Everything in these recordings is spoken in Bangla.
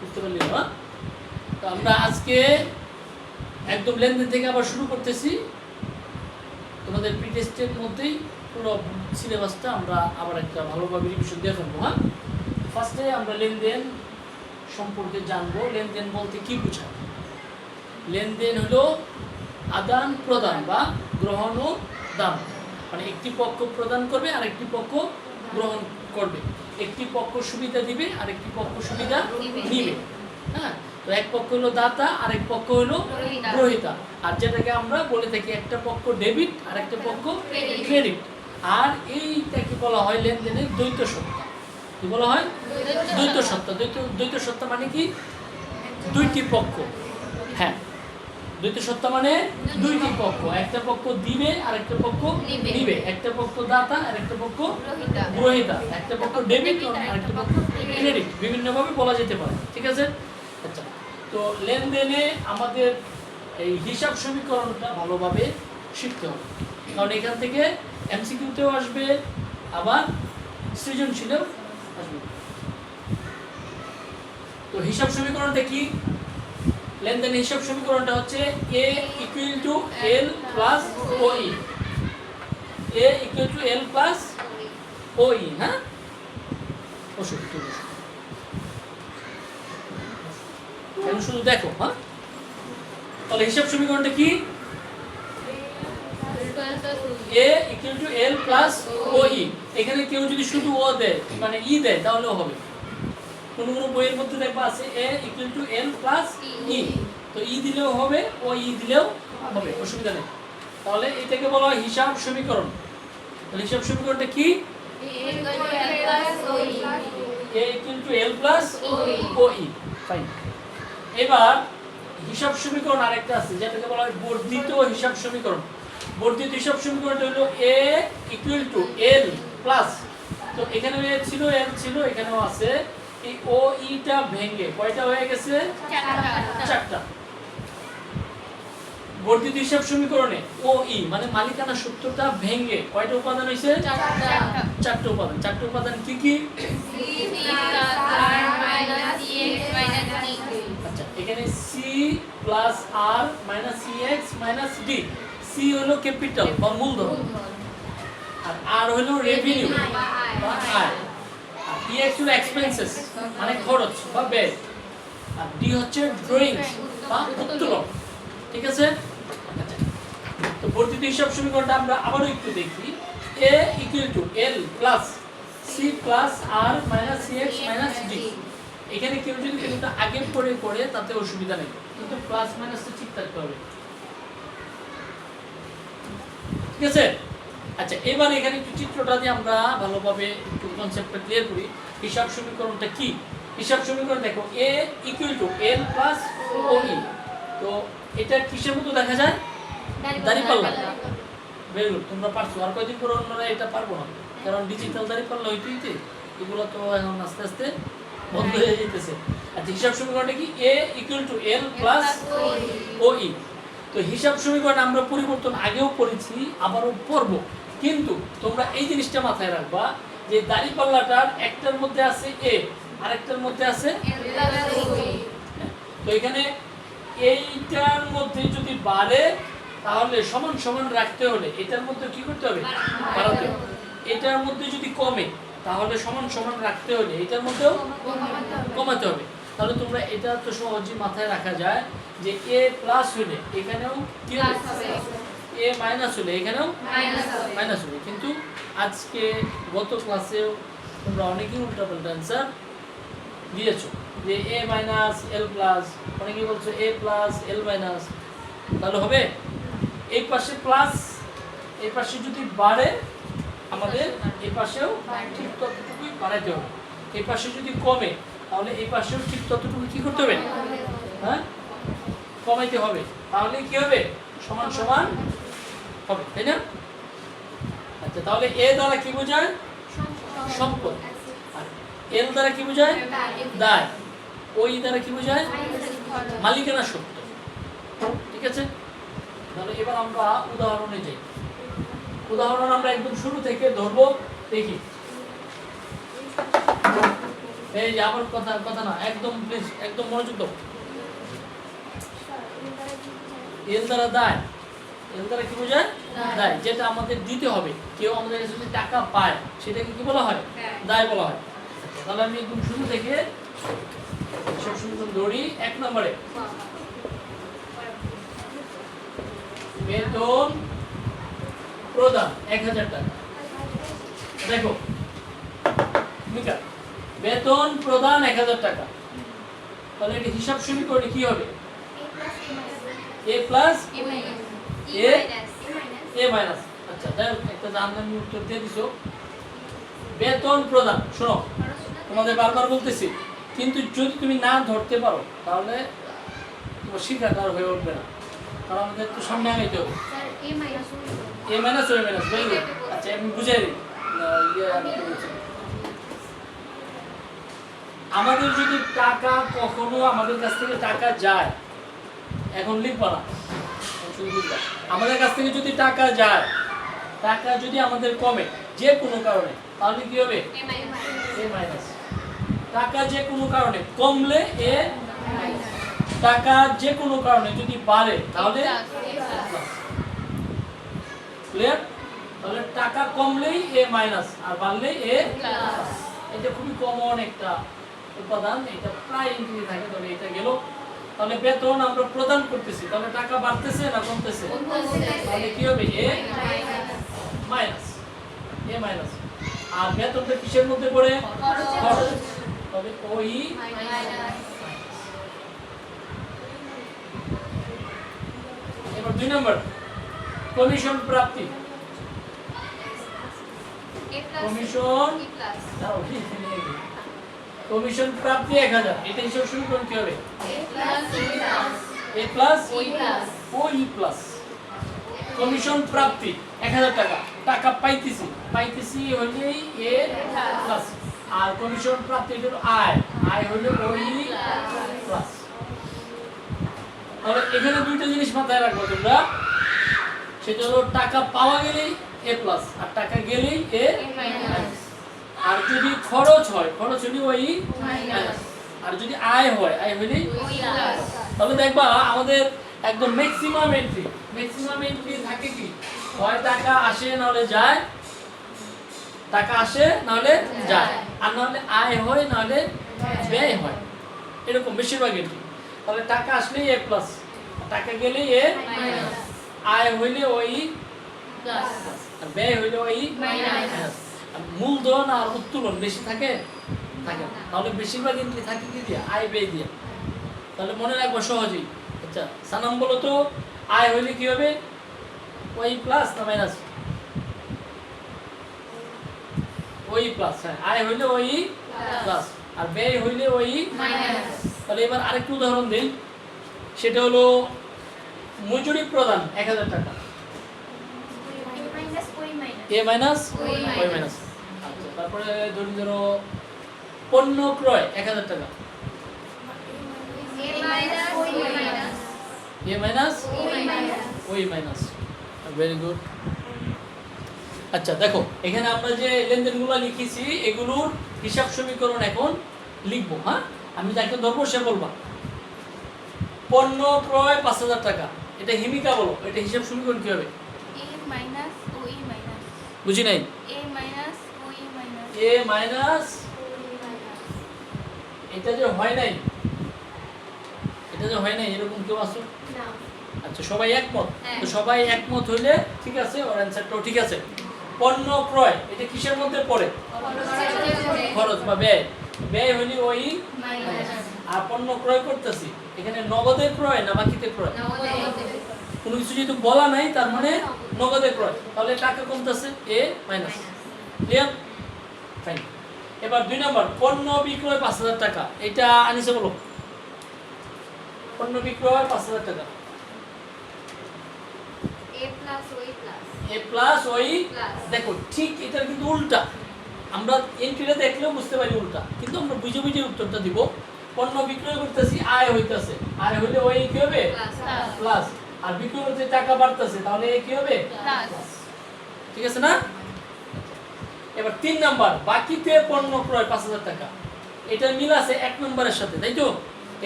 বুঝতে পারলি না তো আমরা আজকে একদম লেনদেন থেকে আবার শুরু করতেছি। তোমাদের প্রি টেস্টের মধ্যেই পুরো সিলেবাসটা আমরা আবার একটা ভালোভাবে রিভিশন দিয়ে ফেলব হ্যাঁ? ফার্স্টে আমরা লেনদেন সম্পর্কে জানব। লেনদেন বলতে কি বোঝায়? লেনদেন হলো আদান প্রদান বা গ্রহণ ও দান। মানে একটি পক্ষ প্রদান করবে আর একটি পক্ষ গ্রহণ করবে। একটি পক্ষ সুবিধা দিবে আর একটি পক্ষ সুবিধা নিবে। হ্যাঁ? তো এক পক্ষ হলো দাতা আর এক পক্ষ হলো। গ্রহিতা। আর যেটাকে আমরা বলে থাকি একটা পক্ষ ডেবিট আর একটা পক্ষ ক্রেডিট। আর এইটাকে বলা হয় লেনদেনের দ্বৈত সত্তা? কি বলা হয়? দ্বৈত সত্তা। দ্বৈত দ্বৈত সত্তা মানে কি? দুইটি পক্ষ। হ্যাঁ। দ্বৈত সত্তা মানে দুইটি পক্ষ একটা পক্ষ দিবে আর একটা পক্ষ নিবে। নিবে। একটা পক্ষ দাতা আর একটা পক্ষ গ্রহিতা। একটা পক্ষ ডেবিট আর একটা পক্ষ ক্রেডিট বিভিন্নভাবে বলা যেতে পারে ঠিক আছে? আচ্ছা তো লেনদেনে আমাদের এই হিসাব সমীকরণটা ভালোভাবে শিখতে হবে। কারণ এখান থেকে এমসিকিউতেও আসবে আবার সৃজনশীলেও আসবে। তো হিসাব সমীকরণটা কি? লেনদেনের হিসাব সমীকরণটা হচ্ছে A equal to L plus O E A equal to L plus O E হ্যাঁ? এখন শুধু দেখো হ্যাঁ? তাহলে হিসাব সমীকরণটা কি? A equal to L plus O E এখানে কেউ যদি শুধু ও দেয় মানে ই দেয়, তাহলেও হবে। কোন কোন বইয়ের মধ্যে দেখবা আছে A equal to L plus E তো ই দিলেও হবে ও ই দিলেও হবে, অসুবিধা নেই। তাহলে এটাকে বলা হয় হিসাব সমীকরণ। তাহলে হিসাব সমীকরণটা কি? ফাইন এবার হিসাব সমীকরণ আরেকটা আছে, যেটাকে বলা হয় বর্ধিত হিসাব সমীকরণ। বর্ধিত হিসাব সমীকরণটা হলো A equal to L plus তো এখানে ছিল এল ছিল, এখানেও আছে এই ও ইটা ভেঙে কয়টা হয়ে গেছে? চারটা। বর্ধিত হিসাব সমীকরণে ও ই মানে মালিকানা সূত্রটা ভেঙে কয়টা উপাদান হয়েছে? চারটা। উপাদান। চারটা উপাদান কি কি? আচ্ছা এখানে C plus R minus C X minus D C হলো ক্যাপিটাল বা মূলধন। আর আর হলো রেভিনিউ বা আয় আর ই এক্স হলো এক্সপেন্সেস মানে খরচ বা ব্যয় আর ডি হচ্ছে ড্রয়িং বা উত্তোলন ঠিক আছে। তো বর্ধিত হিসাব সমীকরণটা আমরা আবারও একটু দেখি। A equal to L plus C plus R minus C X minus D এখানে কেউ যদি কিন্তু আগে পড়ে পড়ে, তাতে অসুবিধা নেই। কিন্তু প্লাস মাইনাসটা ঠিক থাকতে হবে। ঠিক আছে? আচ্ছা এবার এখানে একটু চিত্রটা দিয়ে আমরা ভালোভাবে কনসেপ্টটা ক্লিয়ার করি হিসাব সমীকরণটা কি? হিসাব সমীকরণ দেখো A equal to L plus O E তো এটা কিসের মতো দেখা যায়? দাঁড়িপাল্লা ভেরি গুড তোমরা পারছ। আর কয়দিন পরে অন্যরা এটা পারব না? কারণ ডিজিটাল দাঁড়িপাল্লা হইতে হইতে এগুলো তো এখন আস্তে আস্তে বন্ধ হয়ে যেতেছে আচ্ছা হিসাব সমীকরণটা কি? A equal to L plus O E তো হিসাব সমীকরণ আমরা পরিবর্তন আগেও পড়েছি আবারও পড়ব। কিন্তু তোমরা এই জিনিসটা মাথায় রাখবা যে দাঁড়িপাল্লাটার একটার মধ্যে আছে এ আরেকটার মধ্যে আছে তো এখানে এইটার মধ্যে যদি বাড়ে তাহলে সমান সমান রাখতে হলে এটার মধ্যে কি করতে হবে? বাড়াতে এটার মধ্যে যদি কমে তাহলে সমান সমান রাখতে হলে এটার মধ্যেও কমাতে হবে। তাহলে তোমরা এটা তো সহজেই মাথায় রাখা যায় যে এ প্লাস হলে এখানেও কি এ মাইনাস হলে এখানেও মাইনাস হবে। কিন্তু আজকে গত ক্লাসেও তোমরা অনেকেই উল্টাপাল্টা অ্যান্সার দিয়েছ। যে এ মাইনাস এল প্লাস অনেকেই বলছো এ প্লাস এল মাইনাস তাহলে হবে? এই পাশে প্লাস এই পাশে যদি বাড়ে, আমাদের এ পাশেও ঠিক ততটুকুই বাড়াইতে হবে। এই পাশে যদি কমে, তাহলে এই পাশেও ঠিক ততটুকু কি করতে হবে? হ্যাঁ? কমাইতে হবে। তাহলে কি হবে? সমান সমান হবে, তাই না? আচ্ছা তাহলে এ দ্বারা কি বোঝায়? সম্পদ। এল দ্বারা কি বোঝায়? দায়। ওই দ্বারা কি বোঝায়? মালিকানা সত্য ঠিক আছে? তাহলে এবার আমরা উদাহরণে যাই। উদাহরণ আমরা একদম শুরু থেকে ধরবো, দেখি। এই যে আমার কথা কথা না, একদম প্লিজ একদম মনোযোগ দাও। এর দ্বারা দায়। এর দ্বারা কি বোঝায়? দায় যেটা আমাদের দিতে হবে। কেউ আমাদের যদি টাকা পায় সেটাকে কি বলা হয়? দায় বলা হয়। তাহলে আমি একদম শুরু থেকে সব শুরু করে ধরি এক নম্বরে। বেতন প্রদান এক হাজার টাকা। দেখো মিকা বেতন প্রদান এক হাজার টাকা। তাহলে এটা হিসাব সমীকরণে কি হবে? এ প্লাস এ মাইনাস আচ্ছা যাই হোক, একটা উত্তর দিয়ে দিছো। বেতন প্রদান শোনো তোমাদের বারবার বলতেছি কিন্তু যদি তুমি না ধরতে পারো তাহলে তোমার শিক্ষাটা হয়ে উঠবে না। কারণ আমাদের তো সামনে আগাইতে হবে। এ মাইনাস ও মাইনাস আচ্ছা আমি বুঝাই দিই। ইয়ে। আমাদের যদি টাকা কখনো আমাদের কাছ থেকে টাকা যায় এখন লিখবা না। আমাদের কাছ থেকে যদি টাকা যায় টাকা যদি আমাদের কমে যে কোনো কারণে তাহলে কি হবে? এ মাইনাস টাকা যে কোনো কারণে কমলে এ টাকা যে কোনো কারণে যদি বাড়ে তাহলে ক্লিয়ার তাহলে টাকা কমলেই এ মাইনাস আর বাড়লেই এ এটা খুবই কমন একটা উপাদান এটা প্রায় ইংরেজি থাকে তবে এটা গেল। তাহলে বেতন আমরা প্রদান করতেছি তাহলে টাকা বাড়তেছে না কমতেছে? তাহলে কি হবে? এ মাইনাস এ মাইনাস। আর বেতনটা কিসের মধ্যে পড়ে? খরচ। তবে ওই এবার দুই নম্বর কমিশন প্রাপ্তি। কমিশন কমিশন প্রাপ্তি এক হাজার। এটা হিসাব শুরু করুন কি হবে। A plus O E plus. Commission প্রাপ্তি এক হাজার টাকা। টাকা পাইতেছি। পাইতেছি হইলেই এ প্লাস। আর কমিশন প্রাপ্তি হলো আয়। আয় হইলে ওই প্লাস। তাহলে এখানে দুইটা জিনিস মাথায় রাখব তোমরা। সেটা হলো টাকা পাওয়া গেলেই এ প্লাস আর টাকা গেলেই এ আর যদি খরচ হয় খরচ হলে ওই আর যদি আয় হয় আয় হলেই তাহলে দেখবা আমাদের একদম ম্যাক্সিমাম এন্ট্রি ম্যাক্সিমাম এন্ট্রি থাকে কি? হয় টাকা আসে নাহলে যায়। টাকা আসে নাহলে যায়। আর নাহলে আয় হয় নাহলে ব্যয় হয়। এরকম বেশিরভাগ এন্ট্রি তাহলে টাকা আসলেই এ প্লাস টাকা গেলেই এ আয় হইলে ওই আর ব্যয় হইলে ওই মাইনাস। মূলধন আর উত্তোলন বেশি থাকে থাকে না। তাহলে বেশিরভাগ এন্ট্রি থাকে কি দিয়ে? আয় ব্যয় দিয়ে। তাহলে মনে রাখব সহজেই। আচ্ছা সানাম বলো তো আয় হইলে কি হবে? ওই প্লাস না মাইনাস ওই প্লাস হ্যাঁ। আয় হইলে ওই প্লাস আর ব্যয় হইলে ওই তাহলে এবার আরেকটু উদাহরণ দিই। সেটা হলো মজুরি প্রদান এক হাজার টাকা। এ মাইনাস ওই মাইনাস আচ্ছা তারপরে ধরি ধরো পণ্য ক্রয় এক হাজার টাকা। A minus OE minus very good আচ্ছা দেখো এখানে আমরা যে লেনদেনগুলো লিখেছি এগুলোর হিসাব সমীকরণ এখন লিখব হ্যাঁ? আমি যাকে ধরবো সে বলবা। পণ্য ক্রয় পাঁচ হাজার টাকা। এটা হিমিকা বলো এটা হিসাব সমীকরণ কি হবে? বুঝি নাই? এ মাইনাস এটা যে হয় নাই? এটা যে হয় নাই এরকম কেউ আসো আচ্ছা সবাই একমত? হ্যাঁ। তো সবাই একমত হইলে ঠিক আছে ওর অ্যান্সারটাও ঠিক আছে। পণ্য ক্রয় এটা কিসের মধ্যে পড়ে? খরচ বা ব্যয়। ব্যয় হইলে ওই আর পণ্য ক্রয় করতেছি। এখানে নগদে ক্রয় না বাকিতে ক্রয়? কোনো কিছু যেহেতু বলা নাই তার মানে নগদে ক্রয়। তাহলে টাকা কমতেছে এ মাইনাস। ক্লিয়ার ফাইন এবার দুই নম্বর পণ্য বিক্রয় পাঁচ হাজার টাকা। এটা আনিছে বলো। পণ্য বিক্রয় পাঁচ হাজার টাকা। এ প্লাস ওই দেখো ঠিক এটার কিন্তু উল্টা। আমরা এন্ট্রিটা দেখলেও বুঝতে পারি উল্টা। কিন্তু আমরা বুঝে বুঝে উত্তরটা দিব। পণ্য বিক্রয় করতেছি আয় হইতাছে। আয় হইলে ওই কি হবে? প্লাস আর বিক্রয় করতে টাকা বাড়তেছে তাহলে কি হবে? ঠিক আছে না? এবার তিন নাম্বার বাকিতে পণ্য ক্রয় পাঁচ হাজার টাকা। এটা মিল আছে এক নম্বরের সাথে তাই তো?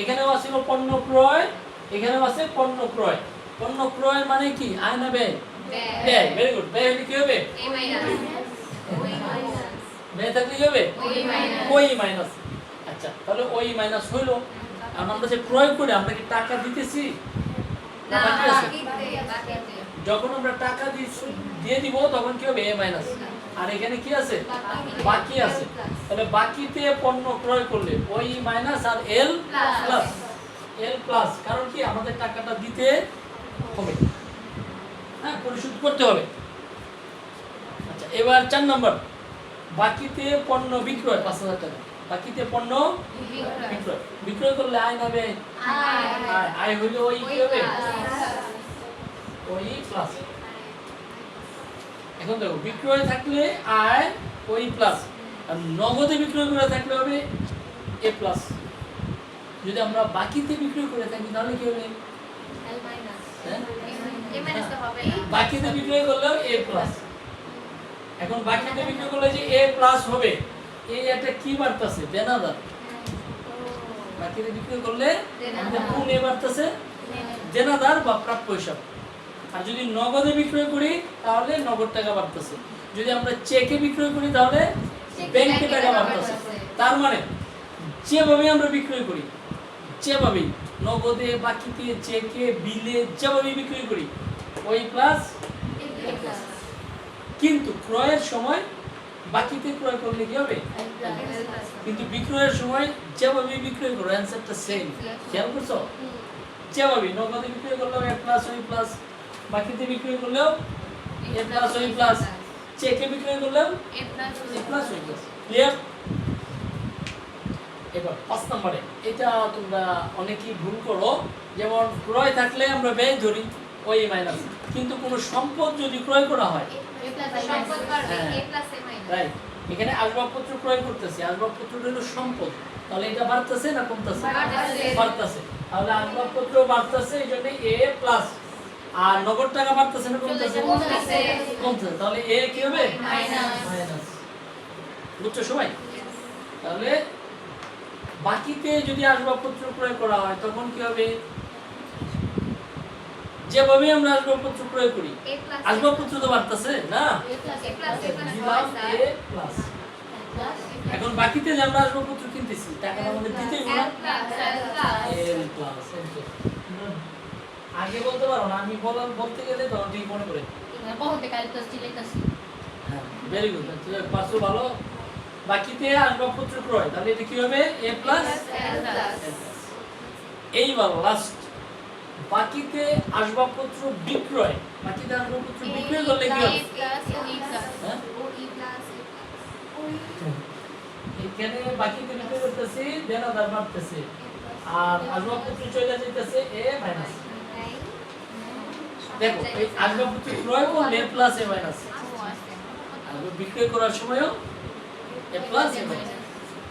এখানেও আছে পণ্য ক্রয় এখানেও আছে পণ্য ক্রয়। পণ্য ক্রয় মানে কি? আয় না ব্যয়? ব্যয়। ভেরি গুড ব্যয় হলে কি হবে? ব্যয় থাকলে কি হবে? ওই মাইনাস আচ্ছা তাহলে ওই মাইনাস হইল। আমরা যে ক্রয় করে আমরা কি টাকা দিতেছি? যখন আমরা টাকা দিয়ে দিব তখন কি হবে? এ মাইনাস আর এখানে কি আছে? বাকি আছে। তাহলে বাকিতে পণ্য ক্রয় করলে ওই মাইনাস আর এল প্লাস এল প্লাস কারণ কি? আমাদের টাকাটা দিতে হবে। হ্যাঁ পরিশোধ করতে হবে। আচ্ছা এবার চার নম্বর। বাকিতে পণ্য বিক্রয় পাঁচ হাজার টাকা। পণ্য? বিক্রয়। বিক্রয় করলে আয় হবে আয়। হইলে ওই কি হবে? ওই প্লাস এখন দেখো, বিক্রয় থাকলে আয়, ওই প্লাস আর নগদে বিক্রয় করে থাকলে হবে এ প্লাস যদি আমরা বাকিতে বিক্রয় করে থাকি, তাহলে কি হবে? হ্যাঁ? বাকিতে বিক্রয় করলেও এ প্লাস এখন বাকিতে বিক্রয় করলে যে এ প্লাস হবে এই একটা কি বার্তাছে দেনাদার বাকিতে বিক্রয় করলে এ বার্তাছে দেনাদার বা প্রাপ্য হিসাব। আর যদি নগদে বিক্রয় করি তাহলে নগদ টাকা বাড়তেছে। যদি আমরা চেকে বিক্রয় করি তাহলে ব্যাংকে টাকা বাড়তেছে। তার মানে যেভাবে আমরা বিক্রয় করি যেভাবেই নগদে বাকিতে চেকে বিলে যেভাবে বিক্রয় করি ওই প্লাস কিন্তু ক্রয়ের সময় বাকিতে ক্রয় করলে কি হবে? কিন্তু বিক্রয়ের সময় যেভাবে বিক্রয় করো অ্যান্সারটা সেম খেয়াল করছ? যেভাবে নগদে বিক্রয় করলেও এ প্লাস ওই প্লাস বাকিতে বিক্রয় করলেও এ প্লাস ওই প্লাস চেকে বিক্রয় করলেও এ প্লাস ওই প্লাস ক্লিয়ার এবার পাঁচ নম্বরে, এটা তোমরা অনেকেই ভুল করো। যেমন ক্রয় থাকলে আমরা ব্যয় ধরি, ওই মাইনাস কিন্তু কোনো সম্পদ যদি ক্রয় করা হয় রাইট এখানে আসবাবপত্র ক্রয় করতেছি। আসবাবপত্র হলো সম্পদ। তাহলে এটা বাড়তেছে না কমতেছে? বাড়তেছে। তাহলে আসবাবপত্র বাড়তেছে এই জন্য এ প্লাস আর নগদ টাকা বাড়তেছে না কমতেছে? কমতেছে। কমতেছে। তাহলে এ কি হবে? মাইনাস বুঝছ সবাই? তাহলে বাকিতে যদি আসবাবপত্র ক্রয় করা হয় তখন কি হবে? যেভাবে আমরা আসবাবপত্র প্রয়োগ করি আসবাবপত্র তো বাড়তেছে না? এখন বাকিতে যে আমরা আসবাবপত্র কিনতেছি টাকা আমাদের আগে বলতে পারো না আমি বলার বলতে গেলে তখন ঠিক মনে করে। হ্যাঁ ভেরি গুড পাঁচশো ভালো। বাকিতে আসবাবপত্র ক্রয় তাহলে এটা কি হবে? এ প্লাস এইবার লাস্ট বাকিতে আসবাবপত্র বিক্রয়। বাকিতে আসবাবপত্র বিক্রয় করলে কি হবে? হ্যাঁ? এখানে বাকিতে বিক্রয় করতেছি দেনাদার বাড়তেছে আর আসবাবপত্র চলে যাইতেছে এ মাইনাস দেখো এই আসবাবপত্র ক্রয় করলে প্লাস এ মাইনাস আর বিক্রয় করার সময়ও এ প্লাস এ মাইনাস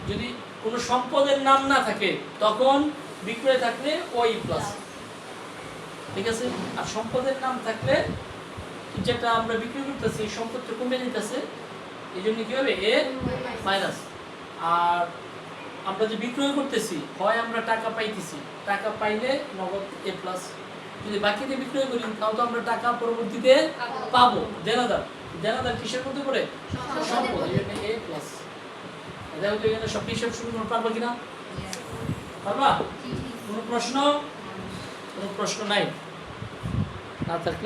যদি কোনো সম্পদের নাম না থাকে তখন বিক্রয় থাকলে ওই প্লাস ঠিক আছে? আর সম্পদের নাম থাকলে যেটা আমরা বিক্রি করতেছি সম্পদটা কমে যেতেছে এই জন্য কি হবে? এ মাইনাস। আর আমরা যে বিক্রয় করতেছি হয় আমরা টাকা পাইতেছি টাকা পাইলে নগদ এ প্লাস যদি বাকিতে বিক্রয় করি তাও তো আমরা টাকা পরবর্তীতে পাবো। দেনাদার। দেনাদার কিসের মধ্যে পড়ে? সম্পদ এই জন্য এ প্লাস দেখো তো এখানে সব হিসাব শুরু করতে পারব কিনা? পারবা? কোনো প্রশ্ন? কোনো প্রশ্ন নাই। না থাকলে